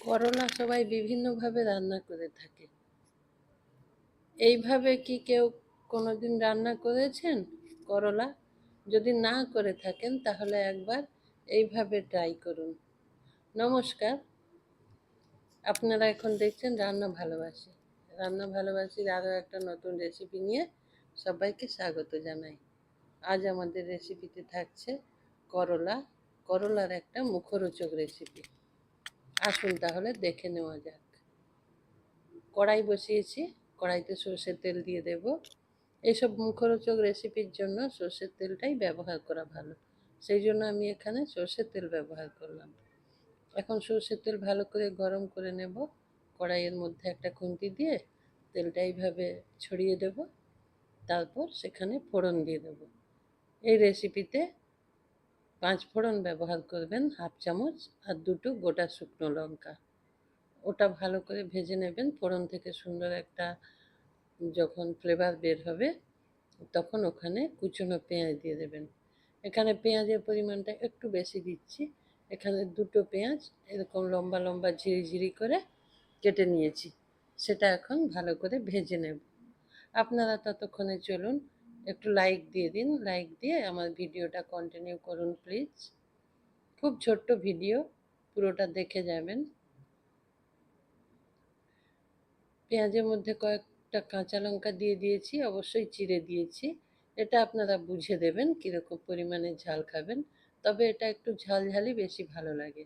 করলা সবাই বিভিন্নভাবে রান্না করে থাকে। এইভাবে কি কেউ কোনোদিন রান্না করেছেন করলা? যদি না করে থাকেন, তাহলে একবার এইভাবে ট্রাই করুন। নমস্কার। আপনারা এখন দেখছেন রান্না ভালোবাসি। রান্না ভালোবাসির আরও একটা নতুন রেসিপি নিয়ে সবাইকে স্বাগত জানাই। আজ আমাদের রেসিপিতে থাকছে করলা। করলার একটা মুখরোচক রেসিপি আসুন তাহলে, দেখে নেওয়া যাক। কড়াই বসিয়েছি, কড়াইতে সর্ষের তেল দিয়ে দেব। এইসব মুখরোচক রেসিপির জন্য সর্ষের তেলটাই ব্যবহার করা ভালো। সেই জন্য আমি এখানে সর্ষের তেল ব্যবহার করলাম। এখন সর্ষের তেল ভালো করে গরম করে নেব। কড়াইয়ের মধ্যে একটা খুন্তি দিয়ে তেলটা এইভাবে ছড়িয়ে দেব। তারপর সেখানে ফোড়ন দিয়ে দেব। এই রেসিপিতে পাঁচ ফোড়ন ব্যবহার করবেন হাফ চামচ আর দুটো গোটা শুকনো লঙ্কা। ওটা ভালো করে ভেজে নেবেন। ফোড়ন থেকে সুন্দর একটা যখন ফ্লেভার বের হবে, তখন ওখানে কুচনো পেঁয়াজ দিয়ে দেবেন। এখানে পেঁয়াজের পরিমাণটা একটু বেশি দিচ্ছি। এখানে দুটো পেঁয়াজ এরকম লম্বা লম্বা ঝিরি ঝিরি করে কেটে নিয়েছি। সেটা এখন ভালো করে ভেজে নেব। আপনারা ততক্ষণে চলুন একটু লাইক দিয়ে দিন লাইক দিয়ে আমার ভিডিওটা কন্টিনিউ করুন প্লিজ খুব ছোট্ট ভিডিও পুরোটা দেখে যাবেন। পেঁয়াজের মধ্যে কয়েকটা কাঁচা লঙ্কা দিয়ে দিয়েছি, অবশ্যই চিড়ে দিয়েছি। এটা আপনারা বুঝে দেবেন কীরকম পরিমাণে ঝাল খাবেন, তবে এটা একটু ঝালঝালি বেশি ভালো লাগে।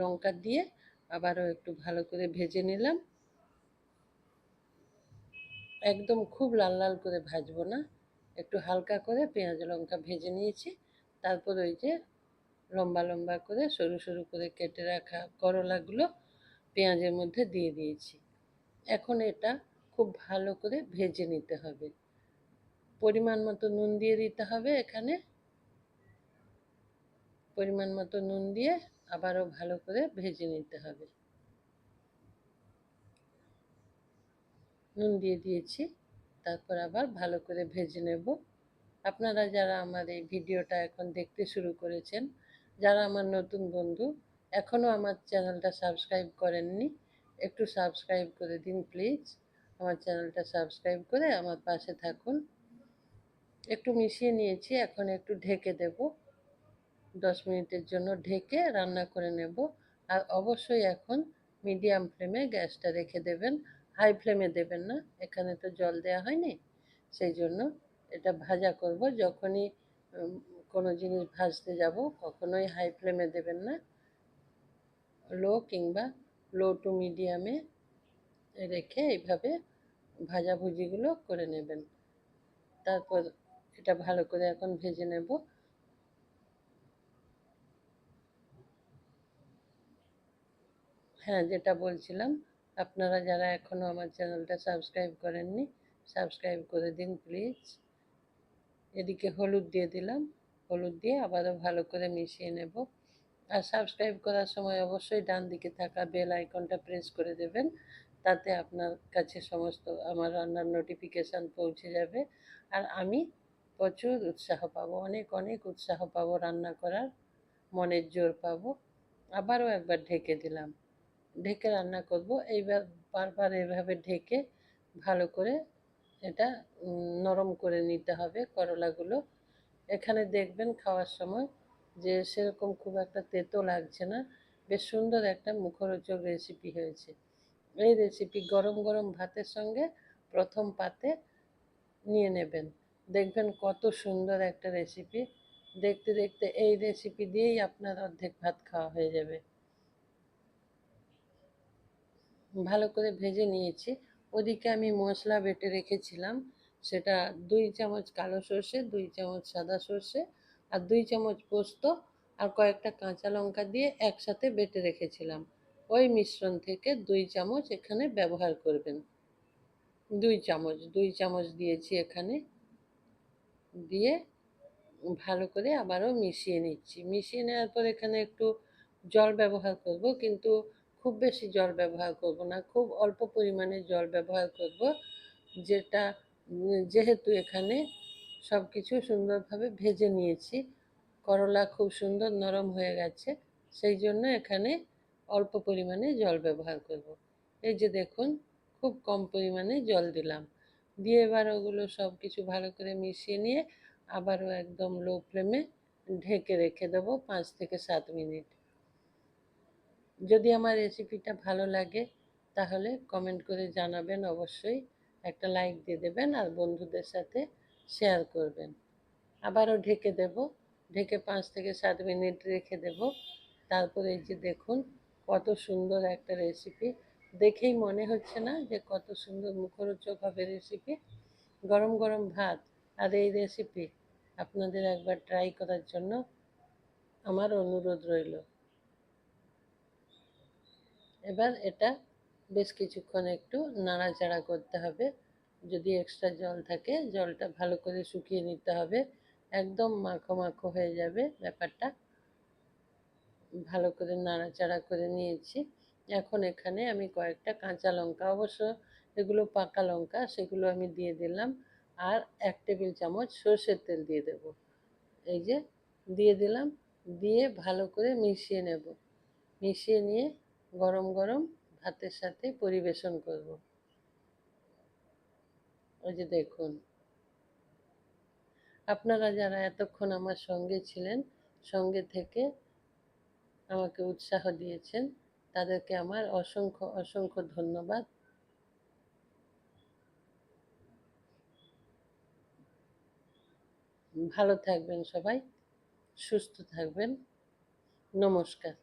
লঙ্কা দিয়ে আবারও একটু ভালো করে ভেজে নিলাম। একদম খুব লাল লাল করে ভাজবো না। একটু হালকা করে পেঁয়াজ, লঙ্কা ভেজে নিয়েছি। তারপর ওই যে লম্বা লম্বা করে সরু সরু করে কেটে রাখা করলাগুলো পেঁয়াজের মধ্যে দিয়ে দিয়েছি। এখন এটা খুব ভালো করে ভেজে নিতে হবে। পরিমাণ মতো নুন দিয়ে দিতে হবে এখানে। পরিমাণ মতো নুন দিয়ে আবারও ভালো করে ভেজে নিতে হবে। নুন দিয়ে দিয়েছি। তারপর আবার ভালো করে ভেজে নেব। আপনারা যারা আমার এই ভিডিওটা এখন দেখতে শুরু করেছেন, যারা আমার নতুন বন্ধু এখনও আমার চ্যানেলটা সাবস্ক্রাইব করেননি, একটু সাবস্ক্রাইব করে দিন প্লিজ। আমার চ্যানেলটা সাবস্ক্রাইব করে আমার পাশে থাকুন। একটু মিশিয়ে নিয়েছি, এখন একটু ঢেকে দেব। দশ মিনিটের জন্য ঢেকে রান্না করে নেব। আর অবশ্যই এখন মিডিয়াম ফ্লেমে গ্যাসটা রেখে দেবেন। হাই ফ্লেমে দেবেন না, এখানে তো জল দেওয়া হয়নি, সেই জন্য এটা ভাজা করব। যখনই কোনো জিনিস ভাজতে যাব, কখনোই হাই ফ্লেমে দেবেন না। লো কিংবা লো টু মিডিয়ামে রেখে এইভাবে ভাজাভুজিগুলো করে নেবেন। তারপর এটা ভালো করে এখন ভেজে নেব। হ্যাঁ যেটা বলছিলাম আপনারা যারা এখনও আমার চ্যানেলটা সাবস্ক্রাইব করেননি, সাবস্ক্রাইব করে দিন প্লিজ। এদিকে হলুদ দিয়ে দিলাম, হলুদ দিয়ে আবারও ভালো করে মিশিয়ে নেব। আর সাবস্ক্রাইব করার সময় অবশ্যই ডান দিকে থাকা বেল আইকনটা প্রেস করে দেবেন, তাতে আপনার কাছে সমস্ত আমার রান্নার নোটিফিকেশান পৌঁছে যাবে। আর আমি প্রচুর উৎসাহ পাবো, অনেক অনেক উৎসাহ পাবো রান্না করার, মনের জোর পাবো। আবারও একবার ঢেকে দিলাম। ঢেকে রান্না করব। এইবার বারবার এভাবে ঢেকে ভালো করে এটা নরম করে নিতে হবে করলাগুলো। এখানে দেখবেন খাওয়ার সময় যে সেরকম খুব একটা তেতো লাগছে না, বেশ সুন্দর একটা মুখরোচক রেসিপি হয়েছে। এই রেসিপি গরম গরম ভাতের সঙ্গে প্রথম পাতে নিয়ে নেবেন। দেখবেন কত সুন্দর একটা রেসিপি দেখতে দেখতে এই রেসিপি দিয়েই আপনার অর্ধেক ভাত খাওয়া হয়ে যাবে। ভালো করে ভেজে নিয়েছি। ওদিকে আমি মশলা বেটে রেখেছিলাম। সেটা দুই চামচ কালো সর্ষে, দুই চামচ সাদা সর্ষে আর দুই চামচ পোস্ত আর কয়েকটা কাঁচা লঙ্কা দিয়ে একসাথে বেটে রেখেছিলাম। ওই মিশ্রণ থেকে দুই চামচ এখানে ব্যবহার করবেন। দুই চামচ দুই চামচ দিয়েছি এখানে। দিয়ে ভালো করে আবারও মিশিয়ে নিচ্ছি। মিশিয়ে নেওয়ার পর এখানে একটু জল ব্যবহার করব। কিন্তু খুব বেশি জল ব্যবহার করব না, খুব অল্প পরিমাণে জল ব্যবহার করব, যেটা যেহেতু এখানে সব কিছু সুন্দরভাবে ভেজে নিয়েছি, করলা খুব সুন্দর নরম হয়ে গেছে, সেই জন্য এখানে অল্প পরিমাণে জল ব্যবহার করব। এই যে দেখুন, খুব কম পরিমাণে জল দিলাম, দিয়ে এবার ওগুলো সব কিছু ভালো করে মিশিয়ে নিয়ে আবারও একদম লো ফ্লেমে ঢেকে রেখে দেবো পাঁচ থেকে সাত মিনিট যদি আমার রেসিপিটা ভালো লাগে, তাহলে কমেন্ট করে জানাবেন অবশ্যই। একটা লাইক দিয়ে দেবেন আর বন্ধুদের সাথে শেয়ার করবেন। আবারও ঢেকে দেব। ঢেকে পাঁচ থেকে সাত মিনিট রেখে দেব। তারপরে এই যে দেখুন, কত সুন্দর একটা রেসিপি দেখেই মনে হচ্ছে না যে কত সুন্দর মুখরোচক হবে রেসিপি গরম গরম ভাত আর এই রেসিপি আপনাদের একবার ট্রাই করার জন্য আমার অনুরোধ রইল। এবার এটা বেশ কিছুক্ষণ একটু নাড়াচাড়া করতে হবে। যদি এক্সট্রা জল থাকে, জলটা ভালো করে শুকিয়ে নিতে হবে। একদম মাখো মাখো হয়ে যাবে ব্যাপারটা। ভালো করে নাড়াচাড়া করে নিয়েছি। এখন এখানে আমি কয়েকটা কাঁচা লঙ্কা, অবশ্য এগুলো পাকা লঙ্কা, সেগুলো আমি দিয়ে দিলাম। আর এক টেবিল চামচ সর্ষের তেল দিয়ে দেব। এই যে, দিয়ে দিলাম। দিয়ে ভালো করে মিশিয়ে নেব। মিশিয়ে নিয়ে গরম গরম ভাতের সাথে পরিবেশন করব। ওই যে দেখুন। আপনারা যারা এতক্ষণ আমার সঙ্গে ছিলেন, সঙ্গে থেকে আমাকে উৎসাহ দিয়েছেন, তাদেরকে আমার অসংখ্য অসংখ্য ধন্যবাদ। ভালো থাকবেন সবাই, সুস্থ থাকবেন। নমস্কার।